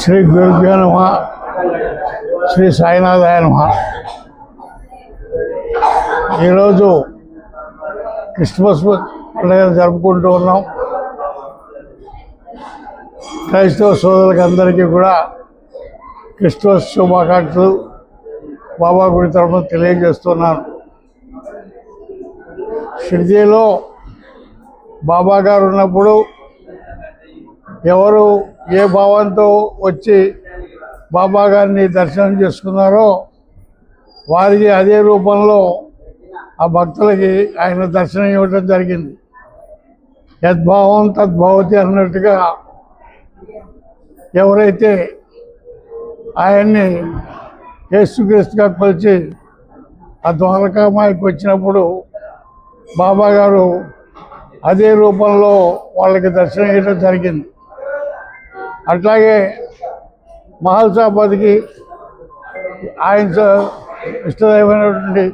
శ్రీ గురుభ్యో నమ శ్రీ సాయినాథాయ నమ. ఈరోజు క్రిస్మస్ పండుగ జరుపుకుంటూ ఉన్నాం. క్రైస్తవ సోదరులకు అందరికీ కూడా క్రిస్మస్ శుభాకాంక్షలు బాబా గుడి తరఫున తెలియజేస్తున్నాను. షిర్జీలో బాబా గారు ఉన్నప్పుడు ఎవరు ఏ భావంతో వచ్చి బాబా గారిని దర్శనం చేసుకున్నారో వారికి అదే రూపంలో ఆ భక్తులకి ఆయన దర్శనం ఇవ్వడం జరిగింది. యద్భావం తద్భావతి అన్నట్టుగా ఎవరైతే ఆయన్ని యేసుక్రీస్తుగా కొలిచి ఆ ద్వారకామాయికి వచ్చినప్పుడు బాబా గారు అదే రూపంలో వాళ్ళకి దర్శనం ఇవ్వడం జరిగింది. అట్లాగే మహల్సాబాద్కి ఆయన స- ఇష్టదైవమైనటువంటి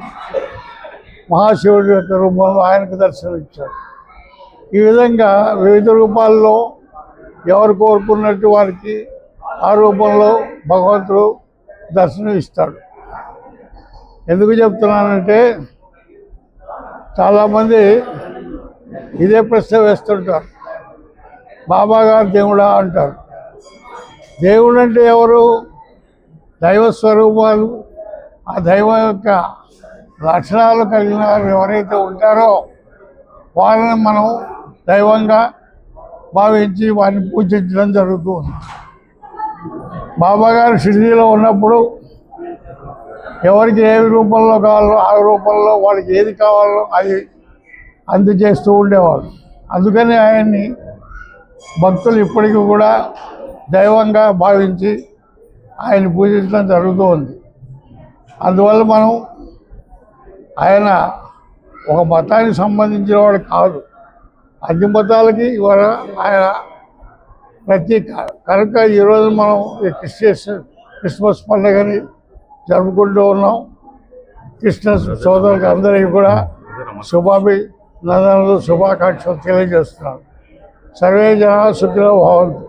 మహాశివుడి యొక్క రూపంలో ఆయనకు దర్శనం ఇచ్చారు ఈ విధంగా వివిధ రూపాల్లో ఎవరు కోరుకున్నట్టు వారికి ఆ రూపంలో భగవంతుడు దర్శనం ఇస్తాడు ఎందుకు చెప్తున్నానంటే చాలామంది ఇదే ప్రశ్న వేస్తుంటారు. బాబాగారు దేవుడా అంటారు. దేవుడు అంటే ఎవరు? దైవ స్వరూపాలు ఆ దైవం యొక్క లక్షణాలు కలిగిన వారు ఎవరైతే ఉంటారో వాళ్ళని మనం దైవంగా భావించి వారిని పూజించడం జరుగుతుంది. బాబా గారు షిరిడీలో ఉన్నప్పుడు ఎవరికి ఏ రూపంలో కావాలో ఆ రూపంలో వాళ్ళకి ఏది కావాలో అది అందజేస్తూ ఉండేవాడు అందుకని ఆయన్ని భక్తులు ఇప్పటికీ కూడా దైవంగా భావించి ఆయన పూజించడం జరుగుతూ ఉంది. అందువల్ల మనం ఆయన ఒక మతానికి సంబంధించిన వాడు కాదు. అన్ని మతాలకి ఇవాళ ఆయన ప్రతి కనుక ఈరోజు మనం క్రిస్టియస్ క్రిస్మస్ పండుగని జరుపుకుంటూ ఉన్నాం. క్రిస్టియన్స్ సోదరులకు అందరికీ కూడా శుభాభినందనలు శుభాకాంక్షలు తెలియజేస్తున్నాను. సర్వే జన సుఖిలో భవంతు.